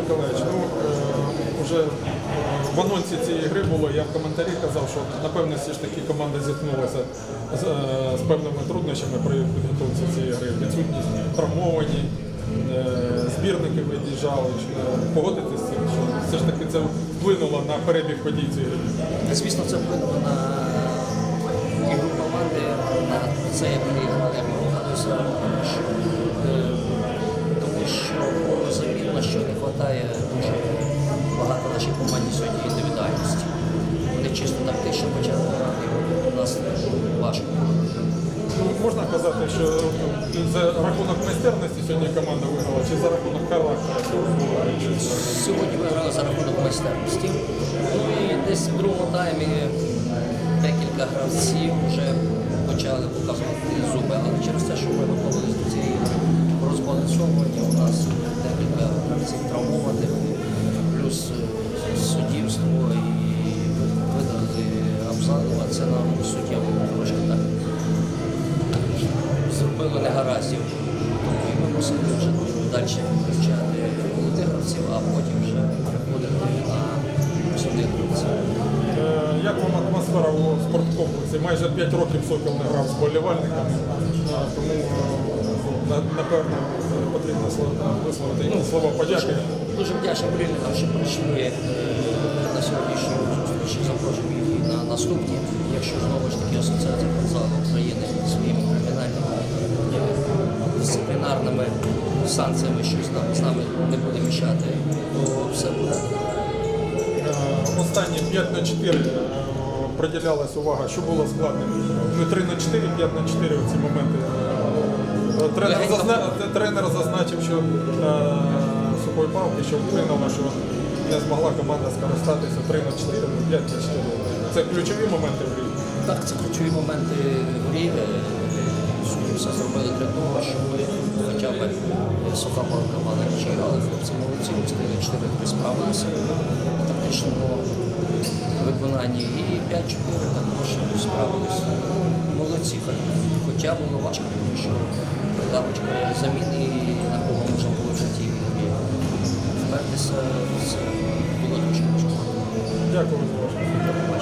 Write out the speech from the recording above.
Миколаївич, ну е, вже е, в анонсі цієї гри було, я в коментарі казав, що напевно всі ж таки команда зіткнулася з, е, з певними труднощами при підготовці цієї гри. Відсутність травмовані, е, збірники виїжджали. Е, з цим, що все ж таки це вплинуло на перебіг подій цієї гри. Звісно, це вплинуло на ігру команди, на це, як ми рухалися. Е, Тому що можна казати, що ну, за рахунок майстерності сьогодні команда виграла, чи за рахунок характеру? Сьогодні ми грали за рахунок майстерності. Ну і десь в другому таймі декілька гравців вже почали показувати зуби, але через те, що ми готувалися до цієї розбалансовані, у нас зробили негараздів. Тому ми мусили вже далі включати молодих гравців, а потім вже переходити на сюди гравців. Е, Як вам атмосфера у спорткомплексі? Майже 5 років Сокіл не грав з болівальниками, тому е, напевно потрібно висловити якісь слова подяки. Дуже вдячний болільникам, що прийшли е, на сьогоднішню зустріч запрошую їх на наступні, якщо знову ж таки Асоціація дисциплінарними санкціями щось нам з нами не буде мішати, то все буде. Е, Останні 5 на 4 е, приділялась увага, що було складним. Не 3 на 4, 5 на 4 ці моменти. Е, Тренер, зазна... тренер зазначив, що сухої палки, що вплинуло, що не змогла команда скористатися 3 на 4, 5 на 4. Це ключові моменти в грі. Так, це ключові моменти грі. Е, Судді все зробили для того, щоб суха мала нічого, але хлопці молодці, встигли 4 справилися в тактичному виконанні. І 5-4 також справилися. Молодці. Хоча було важко, тому що лавочка замін і на кого можна було в житті впертися, це було дуже важко. Дякую за.